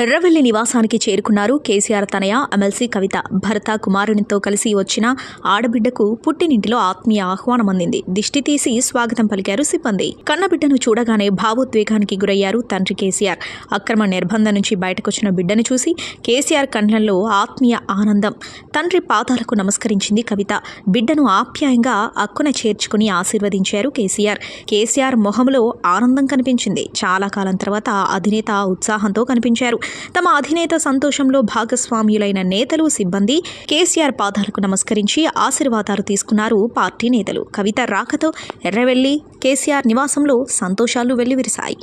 ఎర్రవెల్లి నివాసానికి చేరుకున్నారు కేసీఆర్ తనయ ఎమ్మెల్సీ కవిత. భర్త కుమారునితో కలిసి వచ్చిన ఆడబిడ్డకు పుట్టినింటిలో ఆత్మీయ ఆహ్వానం అందింది. దిష్టి తీసి స్వాగతం పలికారు సిబ్బంది. కన్నబిడ్డను చూడగానే భావోద్వేగానికి గురయ్యారు తండ్రి కేసీఆర్. అక్రమ నిర్బంధం నుంచి బయటకొచ్చిన బిడ్డను చూసి కేసీఆర్ కండ్లలో ఆత్మీయ ఆనందం తండ్రి పాదాలకు నమస్కరించింది కవిత. బిడ్డను ఆప్యాయంగా అక్కున చేర్చుకుని ఆశీర్వదించారు కేసీఆర్. కేసీఆర్ మొహంలో ఆనందం కనిపించింది. చాలా కాలం తర్వాత అధినేత ఉత్సాహంతో కనిపించారు. తమ అధినేత సంతోషంలో భాగస్వామ్యులైన నేతలు సిబ్బంది కేసీఆర్ పాదాలకు నమస్కరించి ఆశీర్వాదాలు తీసుకున్నారు పార్టీ నేతలు. కవిత రాకతో ఎర్రవెల్లి కేసీఆర్ నివాసంలో సంతోషాలు వెల్లివిరిశాయి.